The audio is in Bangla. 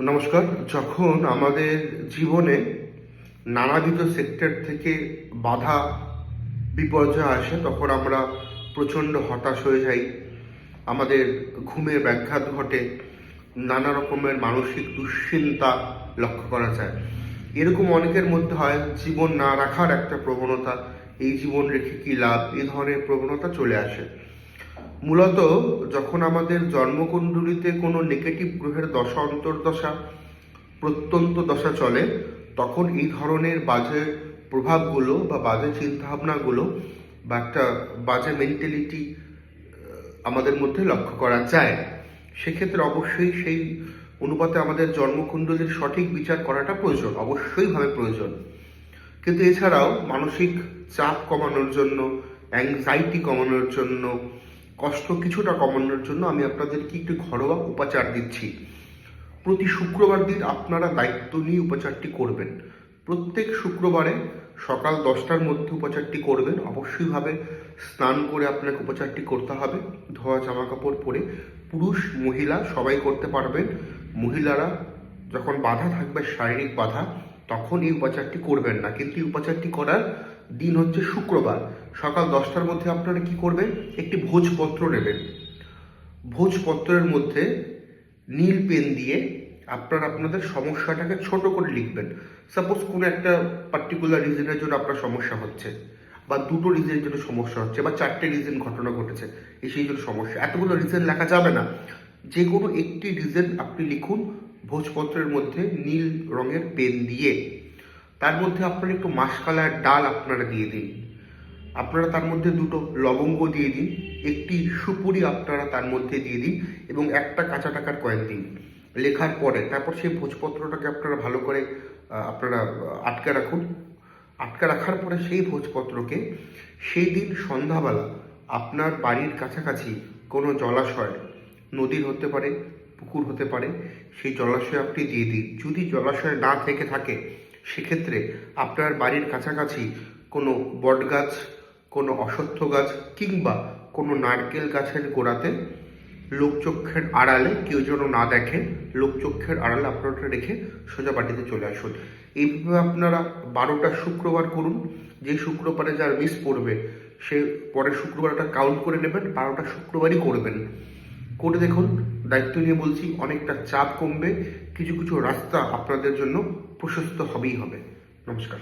নমস্কার। যখন আমাদের জীবনে নানাবিধ সেক্টর থেকে বাধা, বিপর্যয় আসে, তখন আমরা প্রচণ্ড হতাশ হয়ে যাই। আমাদের ঘুমের ব্যাঘাত ঘটে। নানা রকমের মানসিক দুশ্চিন্তা লক্ষ্য করা যায়। এরকম অনেকের মধ্যে হয়, জীবন না রাখার একটা প্রবণতা, এই জীবন রেখে কী লাভ? এই ধরনের প্রবণতা চলে আসে। মূলত যখন আমাদের জন্মকুণ্ডলিতে কোনো নেগেটিভ গ্রহের দশা, অন্তর্দশা, প্রত্যন্ত দশা চলে, তখন এই ধরনের বাজে প্রভাবগুলো বা বাজে চিন্তাভাবনাগুলো বা একটা বাজে মেন্টালিটি আমাদের মধ্যে লক্ষ্য করা যায়। সেক্ষেত্রে অবশ্যই সেই অনুপাতে আমাদের জন্মকুণ্ডলীর সঠিক বিচার করাটা প্রয়োজন, অবশ্যইভাবে প্রয়োজন। কিন্তু এছাড়াও মানসিক চাপ কমানোর জন্য অ্যাংজাইটি কমানোর জন্য কষ্ট কিছুটা কমানোর জন্য আমি আপনাদেরকে একটু ঘরোয়া উপাচার দিচ্ছি। প্রতি শুক্রবার দিন আপনারা দায়িত্ব নিয়ে উপাচারটি করবেন। প্রত্যেক শুক্রবারে সকাল দশটার মধ্যে উপাচারটি করবেন। অবশ্যইভাবে স্নান করে আপনাকে উপাচারটি করতে হবে। ধোয়া জামা কাপড় পরে পুরুষ, মহিলা সবাই করতে পারবেন। মহিলারা যখন বাধা থাকবে, শারীরিক বাধা তখন এই উপাচারটি করবেন না। কিন্তু এই উপাচারটি করার দিন হচ্ছে শুক্রবার। সকাল দশটার মধ্যে আপনারা কি করবেন? একটি ভোজপত্র নেবেন। ভোজপত্রের মধ্যে নীল পেন দিয়ে আপনারা আপনাদের সমস্যাটাকে ছোট করে লিখবেন। সাপোজ কোনো একটা পার্টিকুলার রিজনের জন্য আপনার সমস্যা হচ্ছে বা দুটো রিজনের জন্য সমস্যা হচ্ছে বা চারটে রিজন ঘটনা ঘটেছে, এই সেই জন্য সমস্যা। এতগুলো রিজন লেখা যাবে না। যে কোনো একটি রিজন আপনি লিখুন ভোজপত্রের মধ্যে নীল রঙের পেন দিয়ে, তার মধ্যে আপনারা একটু মাসকালার ডাল আপনারা দিয়ে দিন। আপনারা তার মধ্যে দুটো লবঙ্গ দিয়ে দিন, একটি সুপুরি আপনারা তার মধ্যে দিয়ে দিন এবং একটা কাঁচা টাকার কয়েক দিন। লেখার পরে, তারপর সেই ভোজপত্রটাকে আপনারা ভালো করে আপনারা আটকে রাখুন। আটকে রাখার পরে সেই ভোজপত্রকে সেই দিন সন্ধ্যাবেলা আপনার বাড়ির কাছাকাছি কোনো জলাশয়, নদীর হতে পারে পুকুর হতে পারে, সেই জলাশয়ে আপনি দিয়ে দিন। যদি জলাশয় না থেকে থাকে, সেক্ষেত্রে আপনার বাড়ির কাছাকাছি কোনো বট গাছ কোনো অশ্বত্থ গাছ কিংবা কোনো নারকেল গাছের গোড়াতে লোকচক্ষের আড়ালে কেউ যেন না দেখে, লোকচক্ষের আড়ালে আপনারা রেখে সোজা বাটিতে চলে আসুন। এইভাবে আপনারা বারোটা শুক্রবার করুন। যে শুক্রবারে যার মিস পড়বে, সে পরের শুক্রবারটা কাউন্ট করে নেবেন, বারোটা শুক্রবারই করবেন। করে দেখুন দায়িত্ব নিয়ে বলছি, অনেকটা চাপ কমবে, কিছু কিছু রাস্তা আপনাদের জন্য প্রশস্ত হবেই হবে। নমস্কার।